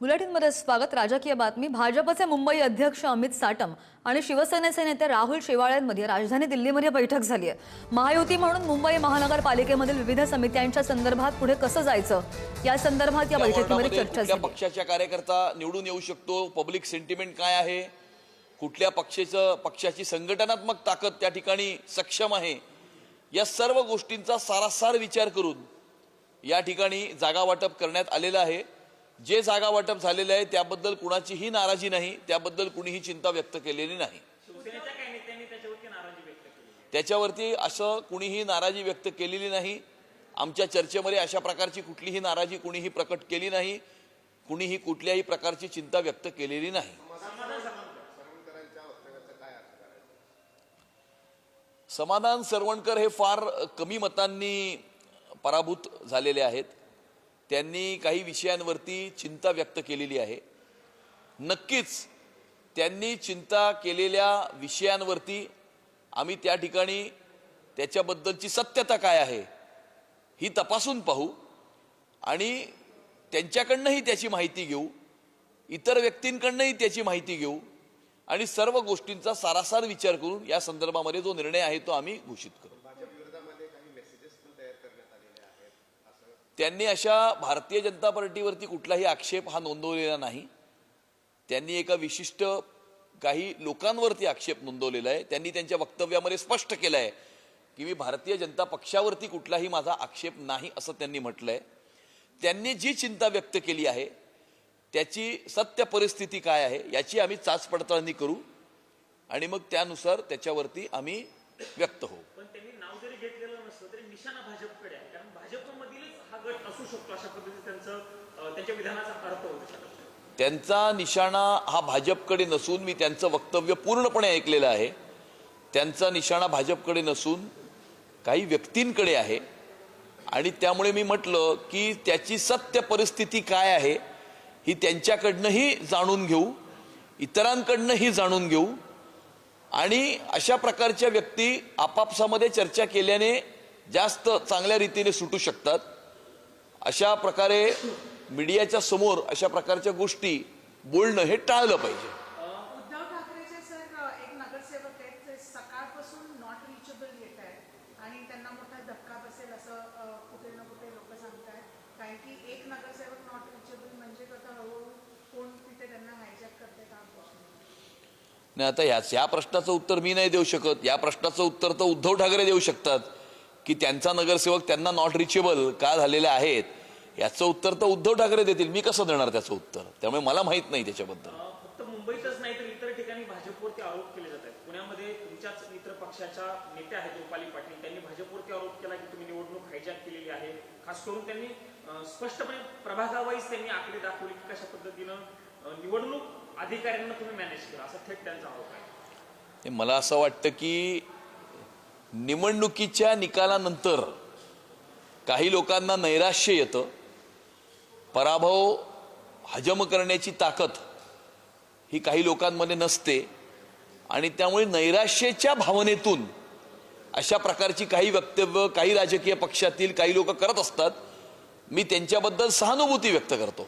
बुलेटिनमध्ये स्वागत. राजकीय बातमी. भाजपचे मुंबई अध्यक्ष अमित साटम आणि शिवसेनेचे नेते राहुल शेवाळ्यांमध्ये राजधानी दिल्लीमध्ये बैठक झाली आहे महायुती म्हणून मुंबई महानगरपालिकेमधील विविध समित्यांच्या संदर्भात पुढे कसं जायचं? या संदर्भात या बैठकीमध्ये चर्चा झाली. पक्षाच्या कार्यकर्ता निवडून येऊ शकतो? पब्लिक सेंटिमेंट काय आहे? कुठल्या पक्षाचं पक्षाची संघटनात्मक ताकद त्या ठिकाणी सक्षम आहे? या सर्व गोष्टींचा सारासार विचार करून या ठिकाणी जागा वाटप करण्यात आलेलं आहे. जे जागा वाटप झालेलं आहे त्याबद्दल कुणाचीही नाराजी नाही त्याबद्दल कुणीही चिंता व्यक्त केलेली नाही. त्याच्यावरती असं कुणीही नाराजी व्यक्त केलेली नाही. आमच्या चर्चेमध्ये अशा प्रकारची कुठलीही नाराजी कुणीही प्रकट केली नाही. कुणीही कुठल्याही प्रकारची चिंता व्यक्त केलेली नाही. समाधान सरवणकर हे फार कमी मतांनी पराभूत झालेले आहेत. त्यांनी काही विषयांवरती चिंता व्यक्त केलेली आहे. नक्कीच त्यांनी चिंता केलेल्या विषयांवरती आम्ही त्या ठिकाणी त्याच्याबद्दलची सत्यता काय आहे ही तपासून पाहू आणि त्यांच्याकडनंही त्याची माहिती घेऊ इतर व्यक्तींकडनंही त्याची माहिती घेऊ आणि सर्व गोष्टींचा सारासार विचार करून या संदर्भामध्ये जो निर्णय आहे तो आम्ही घोषित करू. त्यांनी अशा भारतीय जनता पार्टीवरती कुठलाही आक्षेप हा नोंदवलेला नाही. त्यांनी एका विशिष्ट काही लोकांवरती आक्षेप नोंदवलेला आहे. त्यांनी त्यांच्या वक्तव्यामध्ये स्पष्ट केलं आहे की मी भारतीय जनता पक्षावरती कुठलाही माझा आक्षेप नाही असं त्यांनी म्हटलं आहे त्यांनी जी चिंता व्यक्त केली आहे त्याची सत्य परिस्थिती काय आहे याची आम्ही चाच पडताळणी करू आणि मग त्यानुसार त्याच्यावरती आम्ही व्यक्त होऊ पण त्यांनी नाव जरी घेतलेलं नसलं तरी निशाणा भाजपकडे आहे. कारण भाजपमधीलच हा गट असू शकतो अशा पद्धतीने त्यांचं त्यांच्या विधानाचा अर्थ होऊ त्यांचा निशाणा हा भाजपकडे नसून मी त्यांचं वक्तव्य पूर्णपणे ऐकलेलं आहे. त्यांचा निशाणा भाजपकडे नसून काही व्यक्तींकडे आहे. आणि त्यामुळे मी म्हटलं की त्याची सत्य परिस्थिती काय आहे ही त्यांच्याकडनंही जाणून घेऊ इतरांकडनंही जाणून घेऊ. आणि अशा प्रकारच्या व्यक्ती आपापसामध्ये चर्चा केल्याने जास्त चांगल्या रीतीने सुटू शकतात. अशा प्रकारे मीडियाच्या समोर अशा प्रकारच्या गोष्टी बोलणं हे टाळलं पाहिजे. आणि त्यांना मोठा धक्का बसेल असं कुठे ना कुठे लोक सांगतायत. कारण की एक नगर नॉट रिचेबल म्हणजे आता हळूहळू कोण तिथे त्यांना हायजॅक करते का प्रश्न नाही आता ह्याच या प्रश्नाचं उत्तर मी नाही देऊ शकत. या प्रश्नाचं उत्तर तर उद्धव ठाकरे देऊ शकतात. की त्यांचा नगरसेवक त्यांना नॉट रिचेबल का झालेले आहेत? याचं उत्तर तर उद्धव ठाकरे देतील. मी कसं देणार त्याचं उत्तर? त्यामुळे मला माहीत नाही त्याच्याबद्दल. फक्त मुंबईतच नाही तर इतर ठिकाणी भाजपवरती आरोप केले जात आहेत. पुण्यामध्ये तुमच्याच मित्र पक्षाच्या नेत्या आहेत रुपाली पाटील. त्यांनी भाजपवरती आरोप केला की तुम्ही निवडणूक हायजॅक केलेली आहे. खास करून त्यांनी स्पष्टपणे प्रभागावाईज त्यांनी आकडे दाखवले की कशा पद्धतीनं निवडणूक अधिकाऱ्यांना तुम्ही मॅनेज करा. असा थेट त्यांचा आरोप आहे. मला असं वाटतं की निवडणुकीच्या निकालानंतर काही लोकांना नैराश्य येतं. पराभव हजम करण्याची ताकद ही काही लोकांमध्ये नसते. आणि त्यामुळे नैराश्याच्या भावनेतून अशा प्रकारची काही वक्तव्य काही राजकीय पक्षातील काही लोक करत असतात. मी त्यांच्याबद्दल सहानुभूती व्यक्त करतो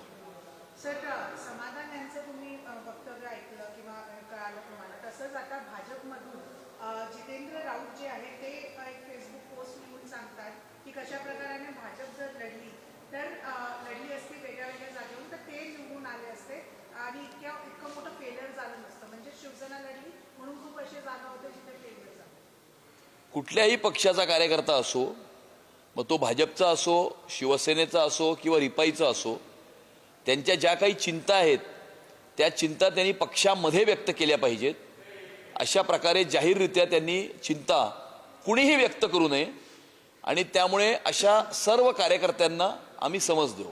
सर समाधान यांचं तुम्ही अ, वक्तव्य ऐकलं किंवा अ, कळालं तुम्हाला तसंच आता भाजपमधून अ, जितेंद्र राऊत जे आहे ते अ, एक फेसबुक पोस्ट लिहून सांगतात की कशा प्रकाराने भाजप जर लढली तर अ, लढली असती वेगळ्या वेगळ्या जागेवरून तर ते निवडून आले असते आणि इतक्या इतकं मोठं फेलियर झालं नसतं म्हणजे शिवसेना लढली म्हणून खूप असे जागा होते जिथे फेलियर झालं कुठल्याही पक्षाचा कार्यकर्ता असो मग तो भाजपचा असो शिवसेनेचा असो किंवा रिपाईचा असो त्यांच्या ज्या काही चिंता आहेत त्या चिंता त्यांनी पक्षामध्ये व्यक्त केल्या पाहिजेत. अशा प्रकारे जाहीररित्या त्यांनी चिंता कुणीही व्यक्त करू नये आणि त्यामुळे अशा सर्व कार्यकर्त्यांना आम्ही समज देऊ.